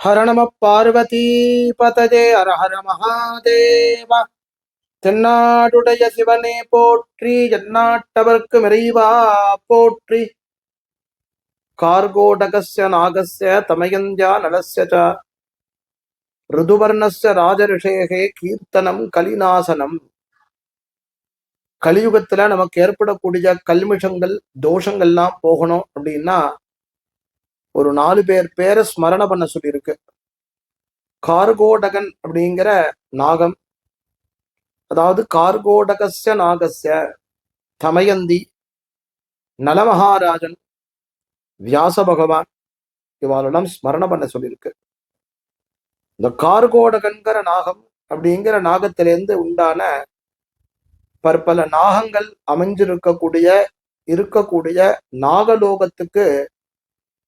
ஹர நம பார்வதி பததே ஹர ஹர மகாதேவ. தென்னாடுடைய சிவனே போற்றி எந்நாட்டவர்க்கு இறைவா போற்றி. கார்கோடகஸ்ய நாகஸ்ய தமயந்தியா நலஸ்ய ச. ருதுவர்ணஸ்ய ராஜரிஷேகே கீர்த்தனம் கலிநாசனம். கலியுகத்துல நமக்கு ஏற்படக்கூடிய கல்மிஷங்கள் தோஷங்கள்லாம் போகணும் அப்படின்னா ஒரு நாலு பேர் பேரை ஸ்மரண பண்ண சொல்லியிருக்கு. கார்கோடகன் அப்படிங்கிற நாகம். அதாவது கார்கோடகஸ்ய நாகஸ்ய தமயந்தி நலமகாராஜன் வியாச பகவான் இவாளெல்லாம் ஸ்மரண பண்ண சொல்லியிருக்கு. இந்த கார்கோடகன்கிற நாகம் அப்படிங்கிற நாகத்திலேருந்து உண்டான பற்பல நாகங்கள் அமைஞ்சிருக்கக்கூடிய இருக்கக்கூடிய நாகலோகத்துக்கு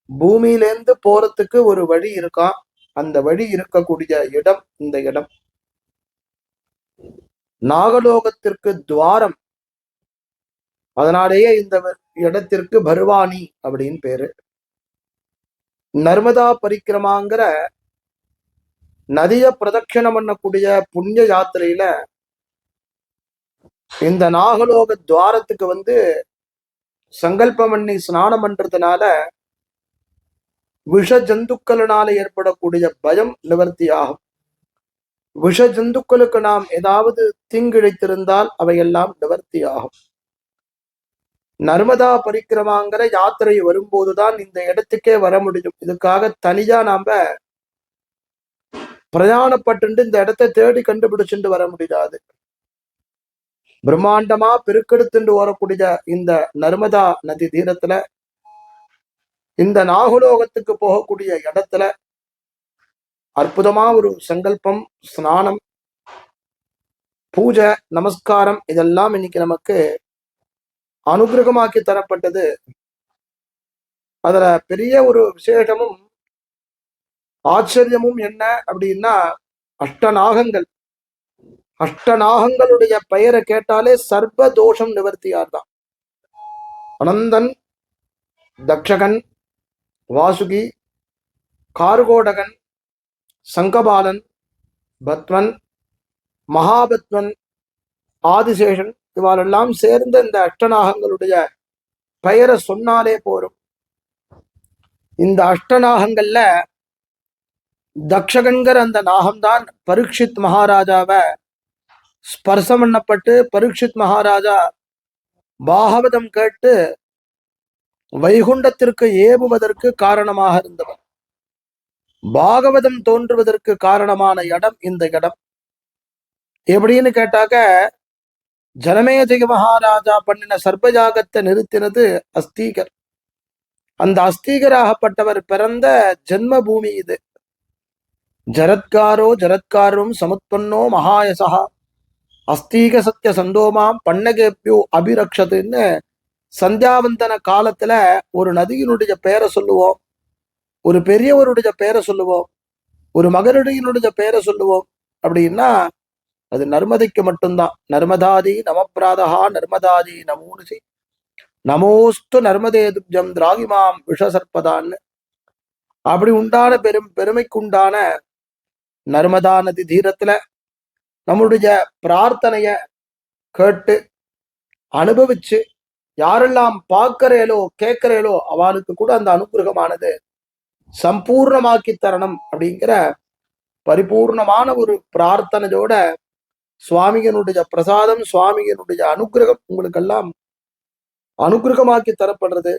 பூமியிலேருந்து போறதுக்கு ஒரு வழி இருக்கா? அந்த வழி இருக்கக்கூடிய இடம் இந்த இடம். நாகலோகத்திற்கு துவாரம். அதனாலேயே இந்த இடத்திற்கு பர்வானி அப்படின்னு பேரு. நர்மதா பரிக்கிரமாங்கிற நதிய பிரதட்சணம் பண்ணக்கூடிய புண்ணிய யாத்திரையில இந்த நாகலோக துவாரத்துக்கு வந்து சங்கல்பம் பண்ணி ஸ்நானம் பண்றதுனால விஷ ஜந்துக்களினால ஏற்படக்கூடிய பயம் நிவர்த்தியாகும். விஷ ஜந்துக்களுக்கு நாம் ஏதாவது தீங்கிழைத்திருந்தால் அவையெல்லாம் நிவர்த்தியாகும். நர்மதா பரிக்கிரமாங்கிற யாத்திரை வரும்போதுதான் இந்த இடத்துக்கே வர முடியும். இதுக்காக தனியா நாம பிரயாணப்பட்டு இந்த இடத்தை தேடி கண்டுபிடிச்சுட்டு வர முடியாது. பிரம்மாண்டமா பெருக்கெடுத்துட்டு வரக்கூடிய இந்த நர்மதா நதி தீரத்துல இந்த நாகுலோகத்துக்கு போகக்கூடிய இடத்துல அற்புதமா ஒரு சங்கல்பம் ஸ்நானம் பூஜை நமஸ்காரம் இதெல்லாம் இன்னைக்கு நமக்கு அனுகிரகமாக்கி தரப்பட்டது. அதுல பெரிய ஒரு விசேஷமும் ஆச்சரியமும் என்ன அப்படின்னா அஷ்டநாகங்கள். அஷ்டநாகங்களுடைய பெயரை கேட்டாலே சர்வ தோஷம் நிவர்த்தியார் தான் அனந்தன் தக்ஷகன் வாசுகி கார்கோடகன் சங்கபாலன் பத்மன் மகாபத்மன் ஆதிசேஷன் இவாளெல்லாம் சேர்ந்த இந்த அஷ்டநாகங்களுடைய பெயரை சொன்னாலே போரும். இந்த அஷ்டநாகங்கள்ல தக்ஷகன்கிற அந்த நாகம்தான் பரீட்சித் மகாராஜாவை ஸ்பர்சம் பண்ணப்பட்டு பரீட்சித் மகாராஜா பாகவதம் கேட்டு வைகுண்டத்திற்கு ஏவுவதற்கு காரணமாக இருந்தவர். பாகவதம் தோன்றுவதற்கு காரணமான இடம் இந்த இடம். எப்படின்னு கேட்டாக்க ஜனமேஜய மகாராஜா பண்ணின சர்பஜாகத்தை நிறுத்தினது அஸ்தீகர். அந்த அஸ்தீகராகப்பட்டவர் பிறந்த ஜென்ம பூமி இது. ஜரத்காரோ ஜரத்காரும் சமுத்பன்னோ மகாயசா. அஸ்தீக சத்திய சந்தோமாம் பண்ணகேப்பியோ அபிரக்ஷதுன்னு சந்தியாவந்தன காலத்துல ஒரு நதியினுடைய பெயரை சொல்லுவோம். ஒரு பெரியவருடைய பெயரை சொல்லுவோம். ஒரு மகனுடைய பெயரை சொல்லுவோம். அப்படின்னா அது நர்மதைக்கு மட்டும்தான். நர்மதாதி நமப்ராதகா நர்மதாதி நமோனுசி. நமோஸ்து நர்மதே துப்ஜம் திராகிமாம் விஷசற்பதான்னு அப்படி உண்டான பெரும் பெருமைக்குண்டான நர்மதா நதி தீரத்துல நம்முடைய பிரார்த்தனைய கேட்டு அனுபவிச்சு யாரெல்லாம் பார்க்கிறேலோ கேட்கிறேலோ அவளுக்கு கூட அந்த அனுகிரகமானது. சம்பூர்ணமாக்கி தரணும் அப்படிங்கிற பரிபூர்ணமான ஒரு பிரார்த்தனையோட சுவாமிகனுடைய பிரசாதம் சுவாமிகனுடைய அனுகிரகம் உங்களுக்கெல்லாம் அனுகிரகமாக்கி தரப்படுறது.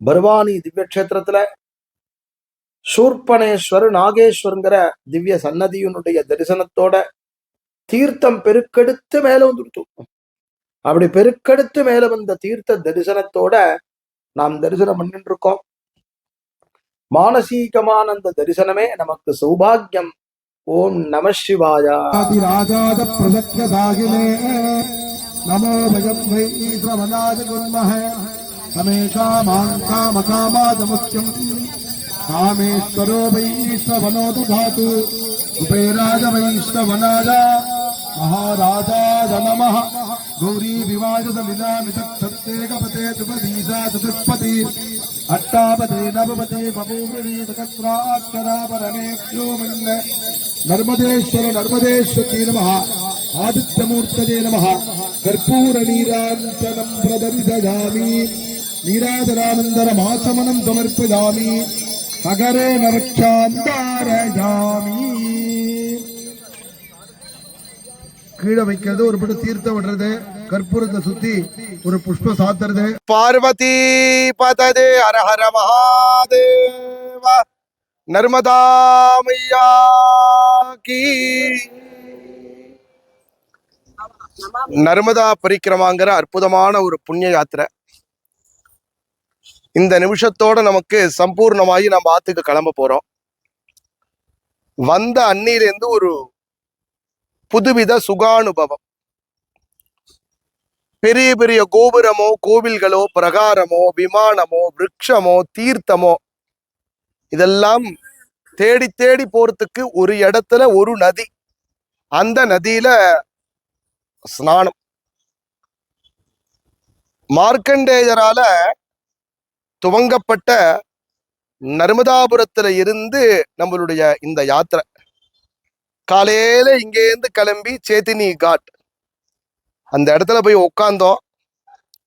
பர்வானி திவ்ய கஷேத்திரத்துல சூர்பனேஸ்வர் நாகேஸ்வருங்கிற திவ்ய சன்னதியினுடைய தரிசனத்தோட தீர்த்தம் பெருக்கெடுத்து மேல வந்துடுத்து. அப்படி பெருக்கெடுத்து மேலும் இந்த தீர்த்த தரிசனத்தோட நாம் தரிசனம் பண்ணிட்டு இருக்கோம் மானசீகமான அந்த தரிசனமே நமக்கு சௌபாகியம். ஓம் நம சிவாயா. நமோ வயம் வை ஈஸ்வரவனாத குருமஹ. சமேஷா மாங்காமகாமாதமுக்கியம் காமேஸ்வரோ வைஷ்ணவனோது தாது உபேராஜ வைஷ்ணவனாஜ மகாராஜாத நமஹ गौरी विवाजत लीलामितक्षत्ते कपते द्रुपदीसा चतुष्पति अट्टापते नवपते बभूवृणीतकत्राक्षरापरमेभ्यो मन्न नर्मदेश्वर नर्मदेश्वती नमः आदित्यमूर्तये नमः कर्पूरनीराञ्चनं प्रदर्शयामि नीराजनानन्दनमाचमनं समर्पयामि अगरे नरक्षान्तारयामि கீழே வைக்கிறது ஒரு பட்டு தீர்த்தம் விடுறது கற்பூரத்தை சுத்தி ஒரு புஷ்பம் சாத்துறது. பார்வதி பததே அரஹர மகாதேவ. நர்மதா மையா கி. நர்மதா பரிக்கிரமாங்கிற அற்புதமான ஒரு புண்ணிய யாத்திரை. இந்த நிமிஷத்தோட நமக்கு சம்பூர்ணமாகி நம்ம ஆத்துக்கு கிளம்ப போறோம். வந்த அன்னியிலேருந்து ஒரு புதுவித சுகானுபவம். பெரிய பெரிய கோபுரமோ கோவில்களோ பிரகாரமோ விமானமோ விரக்ஷமோ தீர்த்தமோ இதெல்லாம் தேடி தேடி போறதுக்கு ஒரு இடத்துல ஒரு நதி. அந்த நதியில ஸ்நானம். மார்க்கண்டேயரால துவங்கப்பட்ட நர்மதாபுரத்துல இருந்து நம்மளுடைய இந்த யாத்திரை. காலையில இங்கேருந்து கிளம்பி சேத்தினி காட் அந்த இடத்துல போய் உட்காந்தோம்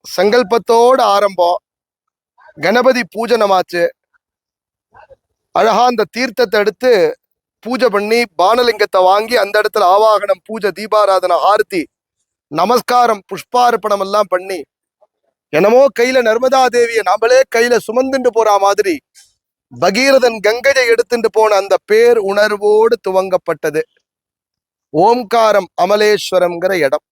சங்கல்பத்தோட ஆரம்பம். கணபதி பூஜனமாச்சு. அழகா அந்த தீர்த்தத்தை எடுத்து பூஜை பண்ணி பானலிங்கத்தை வாங்கி அந்த இடத்துல ஆவாகனம் பூஜை தீபாராதனை ஆர்த்தி நமஸ்காரம் புஷ்பார்ப்பணம் எல்லாம் பண்ணி என்னமோ கையில நர்மதா தேவியை நம்மளே கையில சுமந்துட்டு போற மாதிரி பகீரதன் கங்கையை எடுத்துட்டு போன அந்த பேர் உணர்வோடு துவங்கப்பட்டது. ஓம்காரம் அமலேஸ்வரம்ங்கிற இடம்.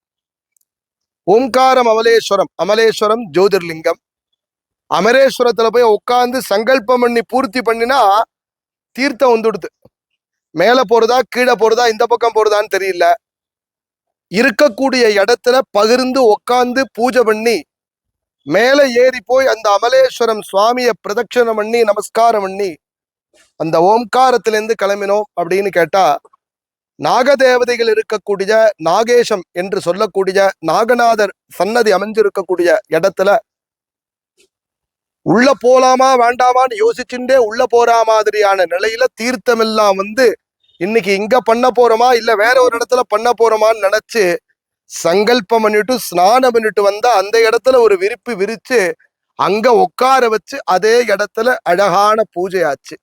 ஓம்காரம் அமலேஸ்வரம் அமலேஸ்வரம் ஜோதிர்லிங்கம். அமரேஸ்வரத்துல போய் உட்காந்து சங்கல்பம் பண்ணி பூர்த்தி பண்ணினா தீர்த்தம் வந்துடுது. மேல போறதா கீழே போறதா இந்த பக்கம் போறதான்னு தெரியல. இருக்கக்கூடிய இடத்துல பகிர்ந்து உட்காந்து பூஜை பண்ணி மேல ஏறி போய் அந்த அமலேஸ்வரம் சுவாமியை பிரதட்சணம் பண்ணி நமஸ்காரம் பண்ணி அந்த ஓம்காரத்திலேருந்து கிளம்பினோம் அப்படின்னு கேட்டா நாகதேவதைகள் இருக்கக்கூடிய நாகேஷம் என்று சொல்லக்கூடிய நாகநாதர் சன்னதி அமைஞ்சிருக்கக்கூடிய இடத்துல உள்ள போலாமா வேண்டாமான்னு யோசிச்சுட்டே உள்ள போற மாதிரியான நிலையில தீர்த்தம் எல்லாம் வந்து இன்னைக்கு இங்க பண்ண போறோமா இல்ல வேற ஒரு இடத்துல பண்ண போறோமான்னு நினைச்சு சங்கல்பம் பண்ணிட்டு ஸ்நானம் பண்ணிட்டு வந்தா அந்த இடத்துல ஒரு விரிப்பு விரிச்சு அங்க உட்கார வச்சு அதே இடத்துல அழகான பூஜையாச்சு.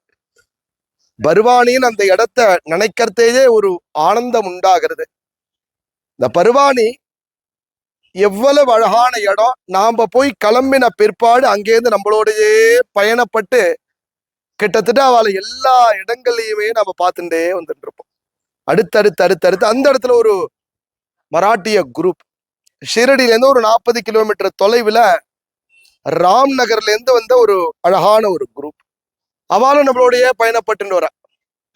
பர்வானின்னு அந்த இடத்த நினைக்கிறதேயே ஒரு ஆனந்தம் உண்டாகிறது. இந்த பருவாணி எவ்வளவு அழகான இடம். நாம போய் கிளம்பின பிற்பாடு அங்கேருந்து நம்மளோடையே பயணப்பட்டு கிட்டத்தட்ட அவளை எல்லா இடங்கள்லையுமே நம்ம பார்த்துட்டே வந்துட்டு இருப்போம். அடுத்தடுத்து அடுத்தடுத்து அந்த இடத்துல ஒரு மராட்டிய குரூப். ஷிரடியிலேருந்து ஒரு நாற்பது கிலோமீட்டர் தொலைவில் ராம் நகர்லேருந்து வந்த ஒரு அழகான ஒரு குரூப். அவளும் நம்மளோடயே பயணப்பட்டுன்னு வர.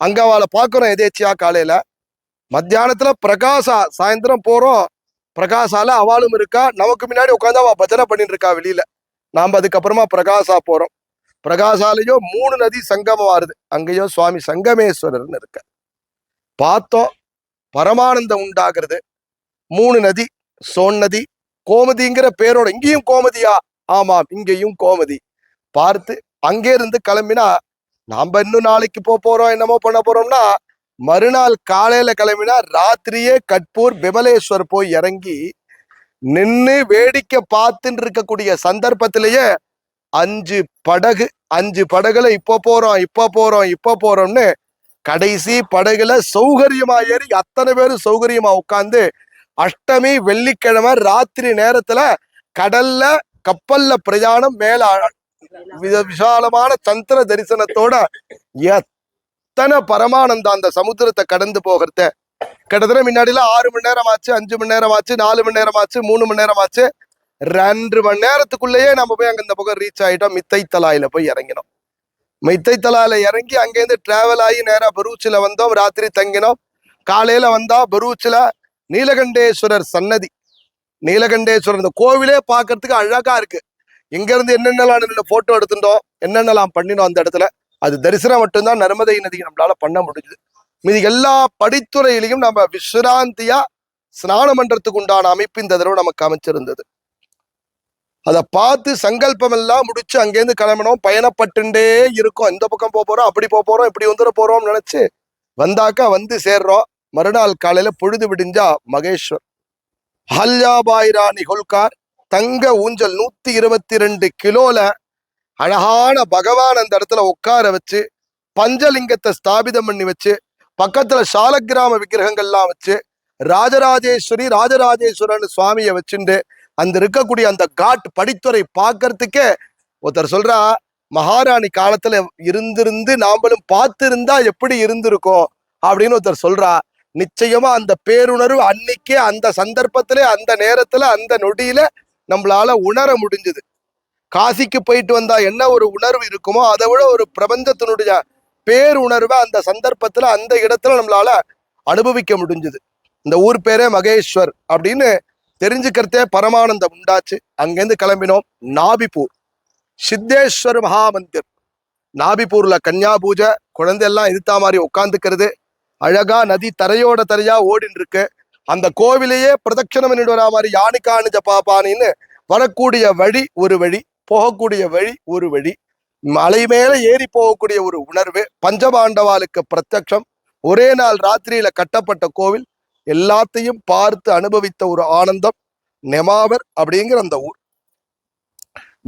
அங்கே அவளை பார்க்குறோம் எதேச்சியா காலையில். மத்தியானத்தில் பிரகாசா சாயந்தரம் போகிறோம் பிரகாசால அவளும் இருக்கா? நமக்கு முன்னாடி உட்காந்து அவள் பஜனை பண்ணிட்டு இருக்கா வெளியில். நாம் அதுக்கப்புறமா பிரகாசா போகிறோம் பிரகாசாலையோ மூணு நதி சங்கமம் ஆறுது அங்கேயோ சுவாமி சங்கமேஸ்வரர்னு இருக்க. பார்த்தோம். பரமானந்தம் உண்டாகிறது. மூணு நதி சோன் நதி கோமதிங்கிற பேரோட இங்கேயும் கோமதியா? ஆமாம் இங்கேயும் கோமதி. பார்த்து அங்கே இருந்து கிளம்பினா நாம இன்னும் நாளைக்கு போக போறோம் என்னமோ பண்ண போறோம்னா மறுநாள் காலையில கிளம்பினா ராத்திரியே கட்பூர் பிமலேஸ்வர் போய் இறங்கி நின்று வேடிக்கை பார்த்துட்டு இருக்கக்கூடிய சந்தர்ப்பத்திலேயே அஞ்சு படகு அஞ்சு படகுல இப்போ போறோம் இப்போ போறோம் இப்போ போறோம்னு கடைசி படகுல சௌகரியமா ஏறி அத்தனை பேரும் சௌகரியமா உட்காந்து அஷ்டமி வெள்ளிக்கிழமை ராத்திரி நேரத்துல கடல்ல கப்பல்ல பிரயாணம் மேல விசாலமான சந்திர தரிசனத்தோட எத்தனை பரமானந்தம் அந்த சமுத்திரத்தை கடந்து போகிறத. கிட்டத்தட்ட முன்னாடியெல்லாம் ஆறு மணி நேரம் ஆச்சு அஞ்சு மணி நேரம் ஆச்சு நாலு மணி நேரம் ஆச்சு மூணு மணி நேரம் ஆச்சு ரெண்டு மணி நேரத்துக்குள்ளேயே நம்ம போய் அங்க இந்த பக்கம் ரீச் ஆயிட்டோம். மித்தை தலாயில போய் இறங்கினோம். மித்தை தலாயில இறங்கி அங்கேருந்து டிராவல் ஆகி நேரா பரூச்சில வந்தோம். ராத்திரி தங்கினோம். காலையில வந்தா பரூச்சில நீலகண்டேஸ்வரர் சன்னதி. நீலகண்டேஸ்வரர் இந்த கோவிலே பார்க்கறதுக்கு அழகா இருக்கு. இங்கிருந்து என்னென்னலாம் என்னென்னலாம் போட்டோ எடுத்துட்டோம் என்னென்னலாம் பண்ணினோம் அந்த இடத்துல அது தரிசனம் மட்டும்தான் நர்மதை நதி நம்மளால பண்ண முடிஞ்சுது. மீதி எல்லா படித்துறையிலையும் நம்ம விஸ்ராந்தியா ஸ்நானம் பண்றதுக்கு உண்டான அமைப்பு இந்த தடவை நமக்கு அமைச்சிருந்தது. அதை பார்த்து சங்கல்பம் எல்லாம் முடிச்சு அங்கேருந்து கிளம்பணும் பயணப்பட்டுண்டே இருக்கும். இந்த பக்கம் போக போறோம் அப்படி போக போறோம் இப்படி வந்துட போறோம்னு நினைச்சு வந்தாக்கா வந்து சேர்றோம். மறுநாள் காலையில பொழுது விடிஞ்சா மகேஸ்வர். ஹல்யாபாய் ராணி ஹோல்கார்? தங்க ஊஞ்சல் நூத்தி இருபத்தி ரெண்டு கிலோல அழகான பகவான் அந்த இடத்துல உட்கார வச்சு பஞ்சலிங்கத்தை ஸ்தாபிதம் பண்ணி வச்சு பக்கத்துல சாலக்கிராம விக்கிரகங்கள்லாம் வச்சு ராஜராஜேஸ்வரி ராஜராஜேஸ்வரன் சுவாமியை வச்சுண்டு அந்த இருக்கக்கூடிய அந்த காட் படித்துறை பார்க்கறதுக்கே ஒருத்தர் சொல்றா மகாராணி காலத்துல இருந்திருந்து நாமளும் பார்த்திருந்தா எப்படி இருந்திருக்கோம்? அப்படின்னு ஒருத்தர் சொல்றா. நிச்சயமா அந்த பேருணர்வு அன்னைக்கே அந்த சந்தர்ப்பத்திலே அந்த நேரத்துல அந்த நொடியில நம்மளால உணர முடிஞ்சது. காசிக்கு போயிட்டு வந்தா என்ன ஒரு உணர்வு இருக்குமோ அதை விட ஒரு பிரபஞ்சத்தினுடைய பேருணர்வை அந்த சந்தர்ப்பத்துல அந்த இடத்துல நம்மளால அனுபவிக்க முடிஞ்சது. இந்த ஊர் பேரே மகேஸ்வர் அப்படின்னு தெரிஞ்சுக்கிறதே பரமானந்தம் உண்டாச்சு. அங்கேருந்து கிளம்பினோம் நாபிப்பூர் சித்தேஸ்வர் மகாமந்திர். நாபிப்பூர்ல கன்யா பூஜை குழந்தையெல்லாம் எதிர்த்தா மாதிரி உட்காந்துக்கிறது அழகா நதி தரையோட தரையா ஓடின்னு இருக்கு அந்த கோவிலையே பிரதட்சணம் பண்ணிட்டு வரா மாதிரி யானிக்கானு ஜப்பாபானின்னு வரக்கூடிய வழி ஒரு வழி போகக்கூடிய வழி ஒரு வழி. மலை மேல ஏறி போகக்கூடிய ஒரு உணர்வு பஞ்சபாண்டவாளுக்கு பிரத்யக்ஷம். ஒரே நாள் ராத்திரியில கட்டப்பட்ட கோவில் எல்லாத்தையும் பார்த்து அனுபவித்த ஒரு ஆனந்தம். நெமாவர் அப்படிங்கிற அந்த ஊர்.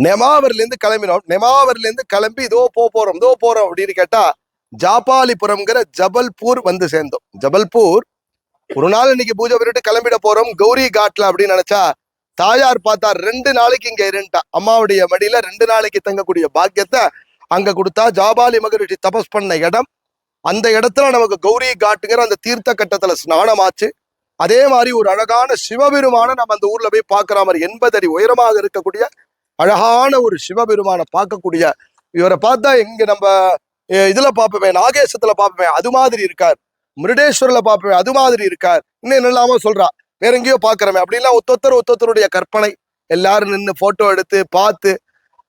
நெமாவர்ல இருந்து கிளம்பினோம். நெமாவர்ல இருந்து கிளம்பி இதோ போ போறோம் இதோ போறோம் அப்படின்னு கேட்டா ஜாபாலிபுரம்ங்கிற ஜபல்பூர் வந்து சேர்ந்தோம். ஜபல்பூர் ஒரு நாள் இன்னைக்கு பூஜை பண்ணிட்டு கிளம்பிட போறோம். கௌரி காட்ல அப்படின்னு நினைச்சா தாயார் பார்த்தா ரெண்டு நாளைக்கு இங்க இருந்துட்டா அம்மாவுடைய மடியில ரெண்டு நாளைக்கு தங்கக்கூடிய பாக்கியத்தை அங்க கொடுத்தா ஜாபாலி மகரிஷி தபஸ் பண்ண இடம். அந்த இடத்துல நமக்கு கௌரி காட்டுங்கிற அந்த தீர்த்த கட்டத்துல ஸ்நானம் ஆச்சு அதே மாதிரி ஒரு அழகான சிவபெருமான நம்ம அந்த ஊர்ல போய் பார்க்கிற மாதிரி எண்பது அடி உயரமாக இருக்கக்கூடிய அழகான ஒரு சிவபெருமான பார்க்கக்கூடிய இவரை பார்த்தா இங்க நம்ம இதுல பார்ப்போமே நாகேசத்தில் பார்ப்போமே அது மாதிரி இருக்கார். மிருடேஸ்வரில் பார்ப்போமே அது மாதிரி இருக்கார். இன்னும் என்னெல்லாமோ சொல்றா வேற எங்கேயோ பார்க்குறமே அப்படின்லாம் ஒத்தொத்தர் ஒத்தொத்தருடைய கற்பனை. எல்லாரும் நின்று போட்டோ எடுத்து பார்த்து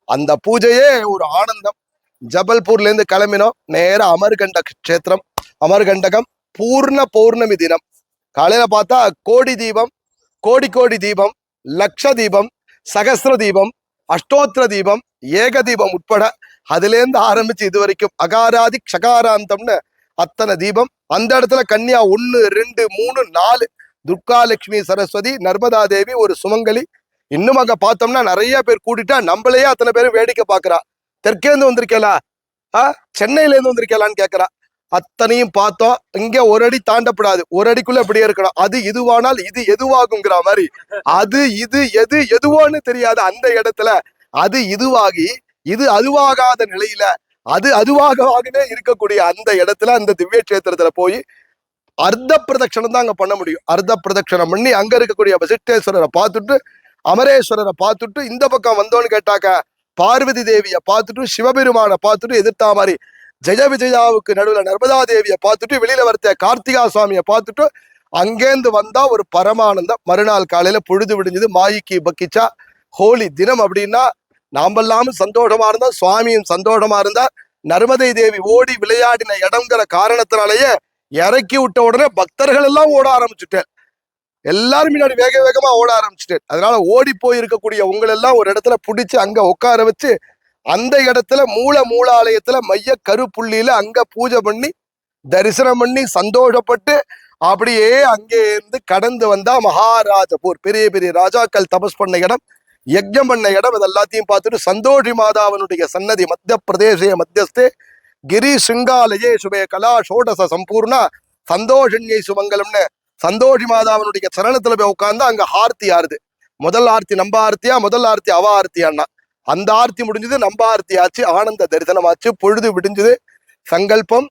அந்த பூஜையே ஒரு ஆனந்தம். ஜபல்பூர்ல இருந்து கிளம்பினோம் நேரா அமர்கண்ட கஷேத்திரம். அமர்கண்டகம் பூர்ண பௌர்ணமி தினம். காலையில பார்த்தா கோடி தீபம் கோடி கோடி தீபம் லக்ஷ தீபம் சகஸ்ர தீபம் அஷ்டோத்திர தீபம் ஏக தீபம் உட்பட அதுலேருந்து ஆரம்பிச்சு இது வரைக்கும் அகாராதி க்ஷகாராந்தம்னு அத்தனை தீபம். அந்த இடத்துல கன்னியா ஒன்னு ரெண்டு மூணு நாலு துர்கா லட்சுமி சரஸ்வதி நர்மதா தேவி ஒரு சுமங்கலி. இன்னும் அங்க பார்த்தோம்னா நிறைய பேர் கூட்டிட்டா நம்மளையே அத்தனை பேரும் வேடிக்கை பார்க்கறா. தெற்கேந்து வந்திருக்கேலா ஆ? சென்னையிலேருந்து வந்திருக்கேலான்னு கேட்கறா அத்தனையும் பார்த்தோம். இங்க ஒரு அடி தாண்டப்படாது. ஒரு அடிக்குள்ள இப்படியே இருக்கணும். அது இதுவானால் இது எதுவாகுங்கிற மாதிரி. அது இது எது எதுவோன்னு தெரியாது அந்த இடத்துல அது இதுவாகி இது அதுவாகாத நிலையில அது அதுவாகவாகவே இருக்கக்கூடிய அந்த இடத்துல அந்த திவ்ய கஷேத்திரத்துல போய் அர்த்த பிரதட்சணம் தான் அங்க பண்ண முடியும். அர்த்த பிரதட்சணம் பண்ணி அங்க இருக்கக்கூடிய வசிஷ்டேஸ்வரரை பார்த்துட்டு அமரேஸ்வரரை பார்த்துட்டு இந்த பக்கம் வந்தோன்னு கேட்டாக்க பார்வதி தேவியை பார்த்துட்டு சிவபெருமானை பார்த்துட்டு எதிர்த்தா மாதிரி ஜெய விஜயாவுக்கு நடுவுல நர்மதா தேவியை பார்த்துட்டு வெளியில வரத்த கார்த்திகா சுவாமியை பார்த்துட்டு அங்கேருந்து வந்தா ஒரு பரமானந்தம். மறுநாள் காலையில பொழுது விடிஞ்சது மாயிக்கு பக்கிச்சா ஹோலி தினம் அப்படின்னா நாமெல்லாமும் சந்தோஷமா இருந்தா சுவாமியும் சந்தோஷமா இருந்தா நர்மதை தேவி ஓடி விளையாடின இடம்ங்கிற காரணத்தினாலேயே இறக்கி விட்ட உடனே பக்தர்கள் எல்லாம் ஓட ஆரம்பிச்சுட்டேன். எல்லாரும் முன்னாடி வேக வேகமா ஓட ஆரம்பிச்சுட்டேன். அதனால ஓடி போய் இருக்கக்கூடிய உங்களெல்லாம் ஒரு இடத்துல பிடிச்சு அங்க உட்கார வச்சு அந்த இடத்துல மூல மூலாலயத்துல மைய கருப்புள்ளியில அங்க பூஜை பண்ணி தரிசனம் பண்ணி சந்தோஷப்பட்டு அப்படியே அங்கே இருந்து கடந்து வந்தா மகாராஜபூர். பெரிய பெரிய ராஜாக்கள் தபஸ் பண்ண இடம். யஜ்ஞம் பண்ண இடம் இது எல்லாத்தையும் பார்த்துட்டு சந்தோஷி மாதாவனுடைய சன்னதி மத்திய பிரதேசே மத்தியஸ்தே. கிரி சிங்காலயே சுபே கலா ஷோடச சம்பூர்ணா சந்தோஷன்யை சுமங்கலம்னு. சந்தோஷி மாதாவனுடைய சரணத்துல போய் உட்கார்ந்து அங்க ஆர்த்தி ஆறுது முதல் ஆர்த்தி நம்ம ஆர்த்தியா? முதல் ஆர்த்தி அவ ஆர்த்தியான்னா. அந்த ஆர்த்தி முடிஞ்சது நம்ம ஆர்த்தி ஆச்சு. ஆனந்த தரிசனமாச்சு பொழுது விடிஞ்சது. சங்கல்பம்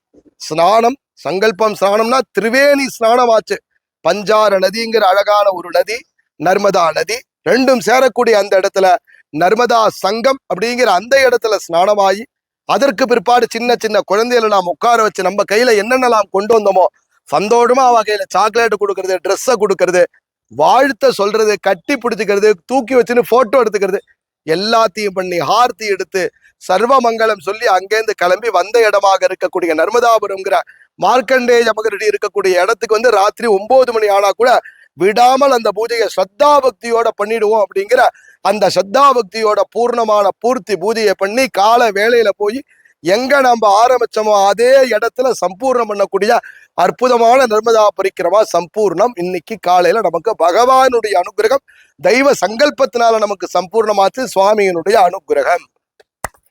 ஸ்நானம். சங்கல்பம் ஸ்நானம்னா திரிவேணி ஸ்நானம் ஆச்சு. பஞ்சார நதிங்கிற அழகான ஒரு நதி நர்மதா நதி. ரெண்டும் சேரக்கூடிய அந்த இடத்துல நர்மதா சங்கம் அப்படிங்கிற அந்த இடத்துல ஸ்நானமாகி அதற்கு பிற்பாடு சின்ன சின்ன குழந்தைகளை நாம் உட்கார வச்சு நம்ம கையில என்னென்னலாம் கொண்டு வந்தோமோ சந்தோஷமா வகையில சாக்லேட் கொடுக்கறது ட்ரெஸ்ஸை கொடுக்கறது வாழ்த்த சொல்றது கட்டி பிடிச்சிக்கிறது தூக்கி வச்சுன்னு போட்டோ எடுத்துக்கிறது எல்லாத்தையும் பண்ணி ஆர்த்தி எடுத்து சர்வமங்கலம் சொல்லி அங்கேருந்து கிளம்பி வந்த இடமாக இருக்கக்கூடிய நர்மதாபுரம்ங்கிற மார்க்கண்டேய மகரடி இருக்கக்கூடிய இடத்துக்கு வந்து ராத்திரி ஒன்பது மணி ஆனா கூட விடாமல் அந்த பூஜையை ஸ்ரத்தா பக்தியோட பண்ணிடுவோம் அப்படிங்கிற அந்த சத்தா பக்தியோட பூர்ணமான பூர்த்தி பூஜையை பண்ணி கால வேலையில போய் எங்க நம்ம ஆரம்பிச்சோமோ அதே இடத்துல சம்பூர்ணம் பண்ணக்கூடிய அற்புதமான நர்மதா பரிக்கிரமா சம்பூர்ணம் இன்னைக்கு காலையில நமக்கு பகவானுடைய அனுகிரகம் தெய்வ சங்கல்பத்தினால நமக்கு சம்பூர்ணமாச்சு சுவாமியினுடைய அனுகிரகம்.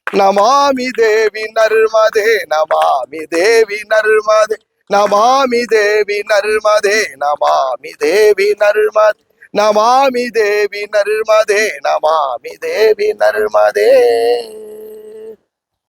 நமாமி தேவி நர்மதே நமாமி தேவி நர்மதே. நமாமி தேவி நர்மதே நமாமி தேவி நர்மதே நமாமி தேவி நர்மதே நமாமி தேவி நர்மதே.